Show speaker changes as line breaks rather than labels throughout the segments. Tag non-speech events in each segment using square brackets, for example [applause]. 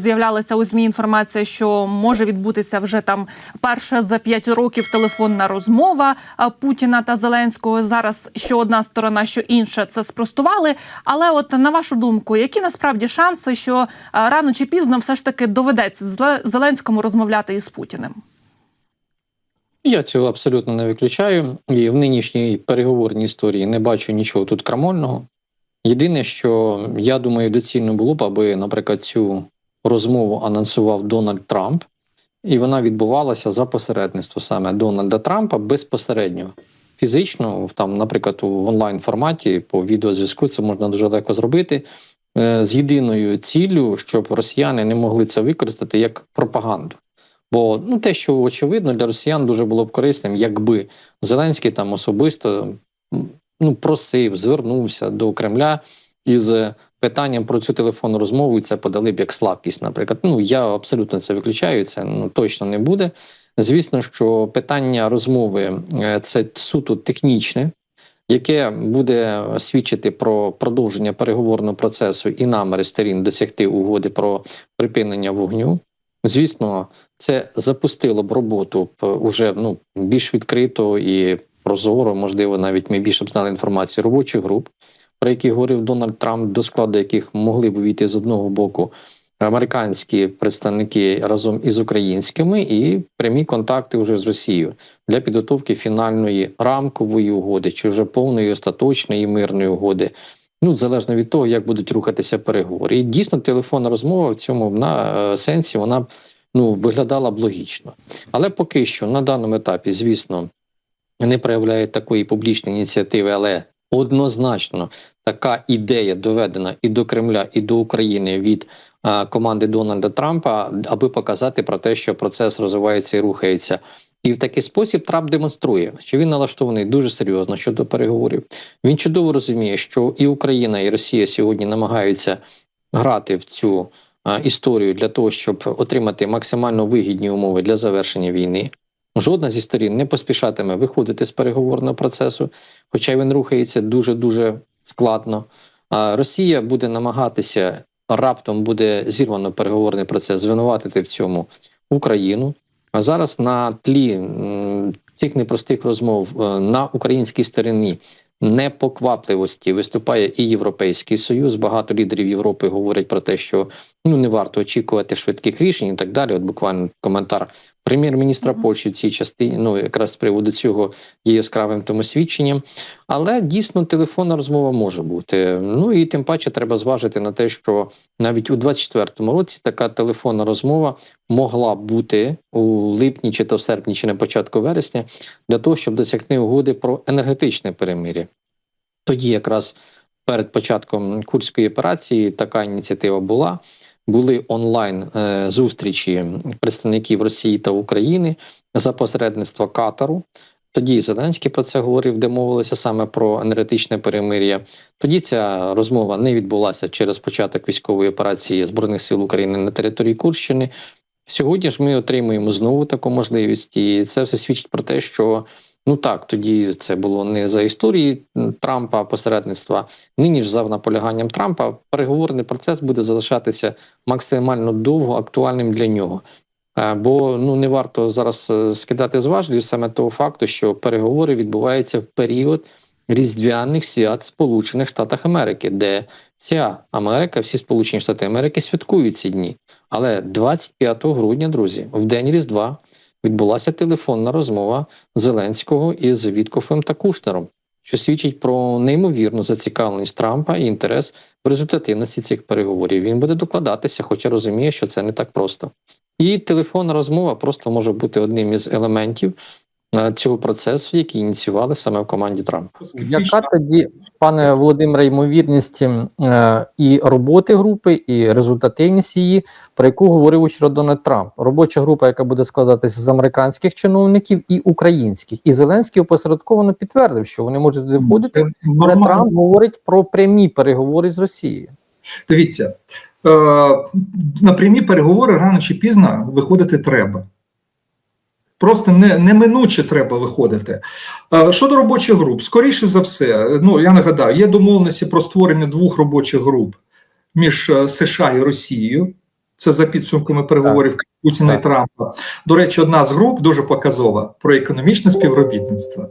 З'являлася у змі інформація, що може відбутися вже там перша за п'ять років телефонна розмова Путіна та Зеленського. Зараз що одна сторона, що інша це спростували. Але, от на вашу думку, які насправді шанси, що рано чи пізно все ж таки доведеться Зеле- Зеленському розмовляти із Путіним?
Я цього абсолютно не виключаю. І в нинішній переговорній історії не бачу нічого тут крамольного. Єдине, що я думаю, доцільно було б, аби, наприклад, цю розмову анонсував Дональд Трамп, і вона відбувалася за посередництво саме Дональда Трампа безпосередньо. Фізично, там, наприклад, у онлайн форматі по відеозв'язку це можна дуже легко зробити е, з єдиною ціллю, щоб росіяни не могли це використати як пропаганду. Бо ну те, що очевидно для росіян дуже було б корисним, якби Зеленський там особисто ну просив, звернувся до Кремля із питанням про цю телефонну розмову, і це подали б як слабкість. Наприклад, ну я абсолютно це виключаю. Це ну точно не буде. Звісно, що питання розмови е, це суто технічне, яке буде свідчити про продовження переговорного процесу і наміри сторін досягти угоди про припинення вогню. Звісно, це запустило б роботу б уже ну більш відкрито і прозоро, можливо, навіть ми більше б знали інформацію робочих груп, про які говорив Дональд Трамп, до складу яких могли б увійти з одного боку американські представники разом із українськими, і прямі контакти вже з Росією для підготовки фінальної рамкової угоди чи вже повної остаточної мирної угоди. Ну, залежно від того, як будуть рухатися переговори. І дійсно телефонна розмова в цьому на е, сенсі вона ну виглядала б логічно. Але поки що на даному етапі, звісно, не проявляють такої публічної ініціативи, але однозначно така ідея доведена і до Кремля, і до України від а, команди Дональда Трампа, аби показати про те, що процес розвивається і рухається. І в такий спосіб Трамп демонструє, що він налаштований дуже серйозно щодо переговорів. Він чудово розуміє, що і Україна, і Росія сьогодні намагаються грати в цю а, історію для того, щоб отримати максимально вигідні умови для завершення війни. Жодна зі сторін не поспішатиме виходити з переговорного процесу, хоча він рухається дуже дуже складно. А Росія буде намагатися раптом буде зірвано переговорний процес, звинуватити в цьому Україну. А зараз на тлі цих непростих розмов е, на українській стороні непоквапливості виступає і Європейський Союз. Багато лідерів Європи говорять про те, що ну не варто очікувати швидких рішень і так далі. От буквально коментар прем'єр-міністра. Польщі в цій частині. Ну якраз з приводу цього є яскравим тому свідченням. Але дійсно телефонна розмова може бути. Ну і тим паче треба зважити на те, що навіть у 24-му році така телефонна розмова могла бути у липні, чи то в серпні, чи на початку вересня, для того, щоб досягти угоди про енергетичне перемир'я. Тоді якраз перед початком курської операції така ініціатива була. Були онлайн е, зустрічі представників Росії та України за посередництва Катару. Тоді Зеленський про це говорив, де мовилося саме про енергетичне перемир'я. Тоді ця розмова не відбулася через початок військової операції Збройних сил України на території Курщини. Сьогодні ж ми отримуємо знову таку можливість, і це все свідчить про те, що ну так, тоді це було не за історії Трампа посередництва. Нині ж за наполяганням Трампа переговорний процес буде залишатися максимально довго актуальним для нього. Е, Бо ну не варто зараз е, скидати з важелів саме того факту, що переговори відбуваються в період різдвяних свят Сполучених Штатах Америки, де вся Америка, всі Сполучені Штати Америки святкують ці дні. Але 25 грудня, друзі, в день Різдва відбулася телефонна розмова Зеленського із Віткофом та Кушнером, що свідчить про неймовірну зацікавленість Трампа і інтерес в результативності цих переговорів. Він буде докладатися, хоча розуміє, що це не так просто. І телефонна розмова просто може бути одним із елементів цього процесу, який ініціювали саме в команді Трампа.
Яка тоді, пане Володимире, ймовірність е, і роботи групи, і результативність її, про яку говорив учора Дональд Трамп? Робоча група, яка буде складатися з американських чиновників і українських. І Зеленський опосередковано підтвердив, що вони можуть туди входити. Але. Трамп говорить про прямі переговори з Росією.
Дивіться, е, на прямі переговори рано чи пізно виходити треба. Просто не, неминуче треба виходити. Е, щодо робочих груп, скоріше за все, ну я нагадаю, є домовленості про створення двох робочих груп між е, США і Росією. Це за підсумками переговорів Путіна
Так.
і Трампа. До речі, одна з груп дуже показова про економічне співробітництво.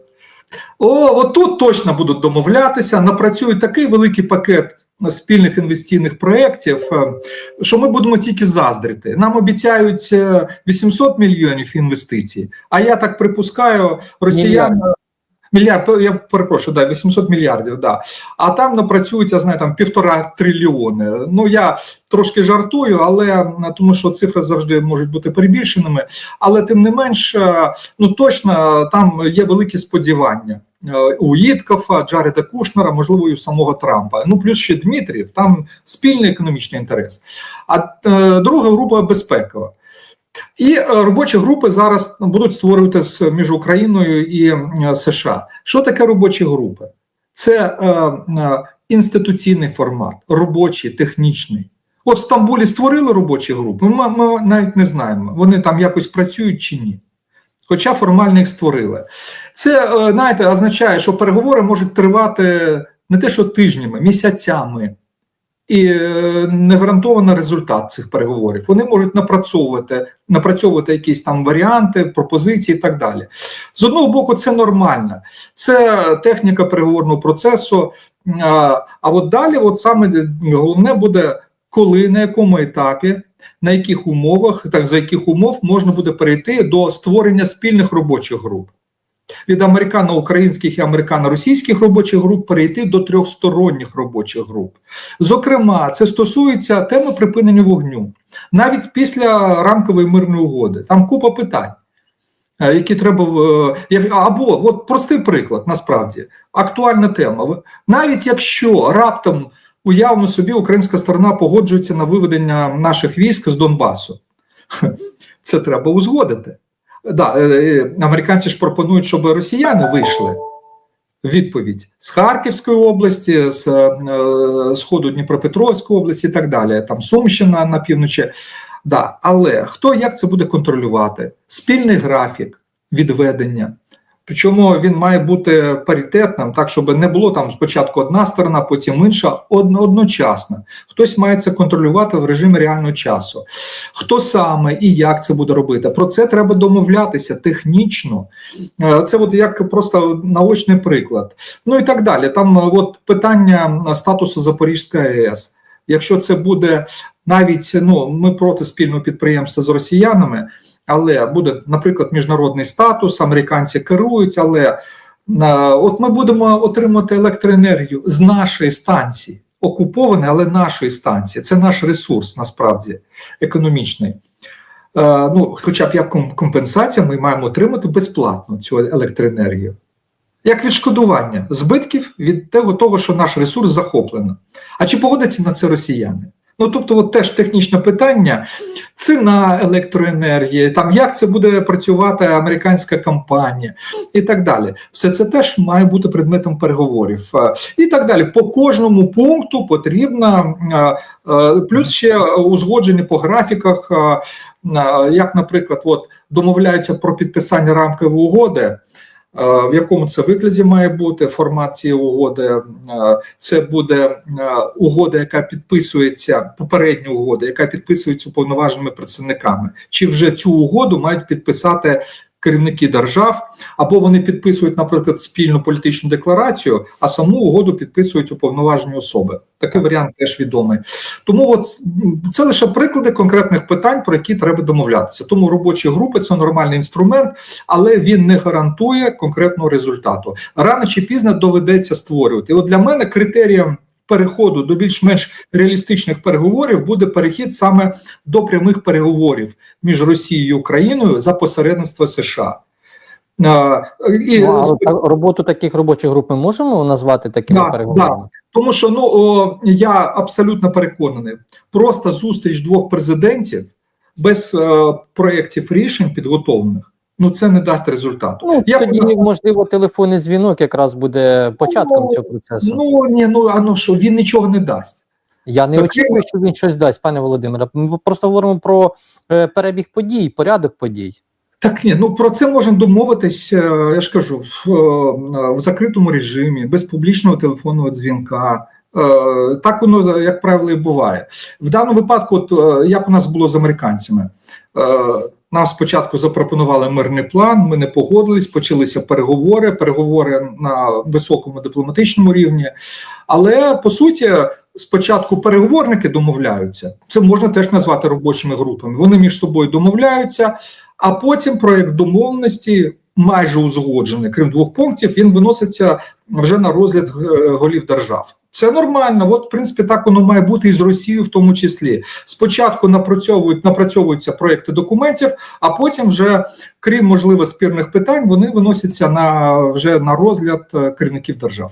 О, от тут точно будуть домовлятися, напрацюють такий великий пакет спільних інвестиційних проєктів, е, що ми будемо тільки заздрити. Нам обіцяють е, 800 мільйонів інвестицій, а я так припускаю, росіяни. Мільярд, я перепрошую, да, 800 мільярдів, да. А там напрацюють, я знаю, там півтора трильйони. Ну я трошки жартую, але е, тому що цифри завжди можуть бути перебільшеними. Але тим не менш, е, ну точно там є великі сподівання е, у Їткофа, Джареда Кушнера, можливо, і у самого Трампа. Ну плюс ще Дмитрієв, там спільний економічний інтерес. А е, друга група безпекова. І е, робочі групи зараз будуть створювати між Україною і е, США. Що таке робочі групи? Це е, е, інституційний формат, робочий, технічний. От в Стамбулі створили робочі групи. Ми, ми навіть не знаємо, вони там якось працюють чи ні. Хоча формально їх створили. Це, е, знаєте, означає, що переговори можуть тривати не те, що тижнями, місяцями. І е, не гарантовано результат цих переговорів. Вони можуть напрацьовувати, напрацьовувати якісь там варіанти, пропозиції і так далі. З одного боку, це нормально, це техніка переговорного процесу. А, от далі, от саме головне буде, коли, на якому етапі, на яких умовах, так за яких умов можна буде перейти до створення спільних робочих груп. Від американо-українських і американо-російських робочих груп перейти до трьохсторонніх робочих груп. Зокрема, це стосується теми припинення вогню, навіть після рамкової мирної угоди. Там купа питань, е, які треба е, або от простий приклад, насправді актуальна тема. Навіть якщо раптом уявно собі українська сторона погоджується на виведення наших військ з Донбасу, [laughs] це треба узгодити. Да, е, е, американці ж пропонують, щоб росіяни вийшли. Відповідь з Харківської області, з е, сходу Дніпропетровської області і так далі. Там Сумщина на півночі. Да. Але хто як це буде контролювати? Спільний графік відведення. Причому він має бути паритетним, так щоб не було там спочатку одна сторона, потім інша, одночасно. Хтось має це контролювати в режимі реального часу. Хто саме і як це буде робити? Про це треба домовлятися технічно. Е, Це от як просто наочний приклад. Ну і так далі. Там е, от питання статусу Запорізької АЕС. Якщо це буде навіть ну ми проти спільного підприємства з росіянами, але буде, наприклад, міжнародний статус, американці керують, але е, от ми будемо отримати електроенергію з нашої станції, окупованої, але нашої станції. Це наш ресурс насправді економічний. Е, ну, хоча б як компенсація, ми маємо отримати безплатно цю електроенергію. Як відшкодування збитків від того, що наш ресурс захоплено. А чи погодяться на це росіяни? Ну тобто, от теж технічне питання, ціна електроенергії, там як це буде працювати американська компанія і так далі. Все це теж має бути предметом переговорів. Е, І так далі. По кожному пункту потрібно е, е, плюс ще узгодження по графіках, як, наприклад, от домовляються про підписання рамкової угоди. Е, В якому це вигляді має бути формат цієї угоди? Е, Це буде е, угода, яка підписується, попередня угода, яка підписується уповноваженими представниками. Чи вже цю угоду мають підписати керівники держав, або вони підписують, наприклад, спільну політичну декларацію, а саму угоду підписують уповноважені особи. Такий варіант теж відомий. Тому от це лише приклади конкретних питань, про які треба домовлятися. Тому робочі групи це нормальний інструмент, але він не гарантує конкретного результату. Рано чи пізно доведеться створювати. І от для мене критерієм. Переходу до більш-менш реалістичних переговорів буде перехід саме до прямих переговорів між Росією і Україною за посередництва США. Е, І
Ну, але роботу таких робочих груп ми можемо назвати такими
Да,
переговорами?
Тому що ну о, я абсолютно переконаний, просто зустріч двох президентів без е, проєктів рішень підготовлених, ну це не дасть результату.
Ну,
Я
тоді,
просто-
можливо, телефонний дзвінок якраз буде початком
Ну,
цього процесу.
Ну ні, ну а ну що він нічого не дасть.
Я не
так,
очікую, що він щось дасть, пане Володимире. Ми просто говоримо про е, перебіг подій, порядок подій.
Так ні, ну про це можна домовитись, е, я ж кажу, в, е, в закритому режимі, без публічного телефонного дзвінка. Е, Так воно, як правило, і буває. В даному випадку, от, як у нас було з американцями, нам спочатку запропонували мирний план, ми не погодились, почалися переговори, переговори на високому дипломатичному рівні. Але по суті, спочатку переговорники домовляються. Це можна теж назвати робочими групами. Вони між собою домовляються, а потім проєкт домовленості. Майже узгоджений, крім двох пунктів, він виноситься вже на розгляд е, голів держав. Це нормально. От, в принципі, так воно має бути і з Росією, в тому числі. Спочатку напрацьовують напрацьовуються проекти документів, а потім, вже крім можливо спірних питань, вони виносяться на вже на розгляд е, керівників держав.